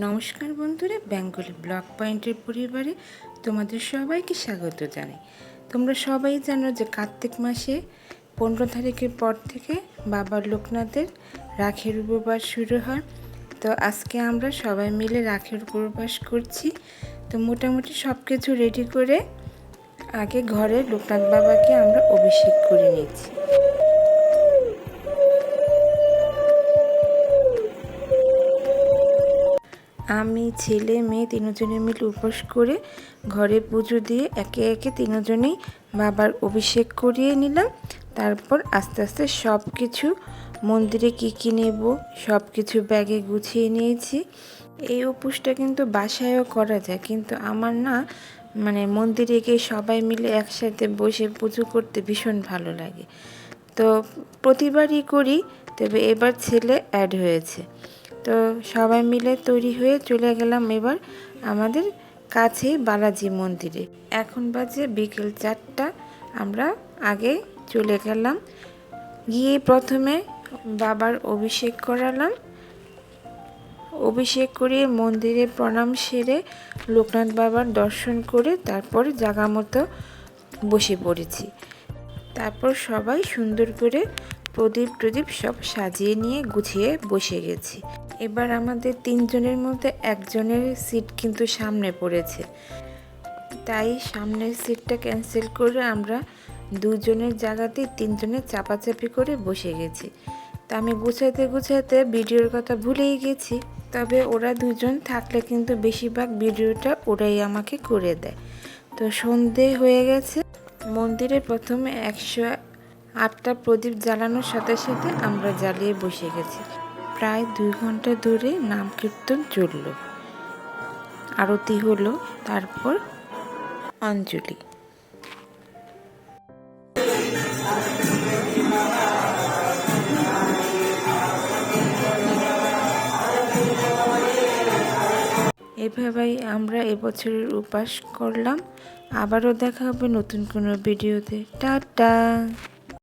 নমস্কার বন্ধুরা, Bengali block পয়েন্টের পরিবারে তোমাদের সবাইকে স্বাগত জানাই। তোমরা সবাই জানো যে কার্তিক মাসে পনেরো তারিখের পর থেকে বাবা লোকনাথের রাখের উপবাস শুরু হয়। তো আজকে আমরা সবাই মিলে রাখের উপবাস করছি। তো মোটামুটি সব কিছু রেডি করে আগে ঘরে লোকনাথ বাবাকে আমরা অভিষেক করে নিয়েছি আমি, ছেলে, মেয়ে তিনজনে মিলে উপোস করে ঘরে পুজো দিয়ে একে একে তিনজনেই বাবার অভিষেক করিয়ে নিলাম। তারপর আস্তে আস্তে সব কিছু মন্দিরে কী কী নেব সব কিছু ব্যাগে গুছিয়ে নিয়েছি। এই উপোসটা কিন্তু বাসায়ও করা যায়, কিন্তু আমার না মানে মন্দিরে গিয়ে সবাই মিলে একসাথে বসে পুজো করতে ভীষণ ভালো লাগে। তো প্রতিবারই করি, তবে এবার ছেলে অ্যাড হয়েছে। তো সবাই মিলে তৈরি হয়ে চলে গেলাম এবার আমাদের কাছেই বালাজি মন্দিরে। এখন বাজে বিকেল চারটা, আমরা আগে চলে গেলাম। গিয়ে প্রথমে বাবার অভিষেক করালাম। অভিষেক করে মন্দিরে প্রণাম সেরে লোকনাথ বাবার দর্শন করে তারপর জাগা মতো বসে পড়েছি। তারপর সবাই সুন্দর করে প্রদীপ প্রদীপ সব সাজিয়ে নিয়ে গুছিয়ে বসে গেছি। এবার আমাদের তিনজনের মধ্যে একজনের সিট কিন্তু সামনে পড়েছে। তাই সামনের সিটটা ক্যান্সেল করে আমরা দুজনের জায়গাতেই তিনজনের চাপাচাপি করে বসে গেছি। তা আমি গুছাইতে গুছাইতে ভিডিওর কথা ভুলেই গেছি। তবে ওরা দুজন থাকলে কিন্তু বেশিরভাগ ভিডিওটা ওরাই আমাকে করে দেয়। তো সন্ধে হয়ে গেছে। মন্দিরে প্রথমে একশো আটটা প্রদীপ জ্বালানোর সাথে সাথে আমরা জ্বালিয়ে বসে গেছি। প্রায় দুই ঘণ্টা ধরে নাম কীর্তন চলল। আরতি হলো, তারপর অঞ্জলি। এভাবেই আমরা এবছরের উপাস করলাম। আবারও দেখা হবে নতুন কোনো ভিডিওতে। টাটা!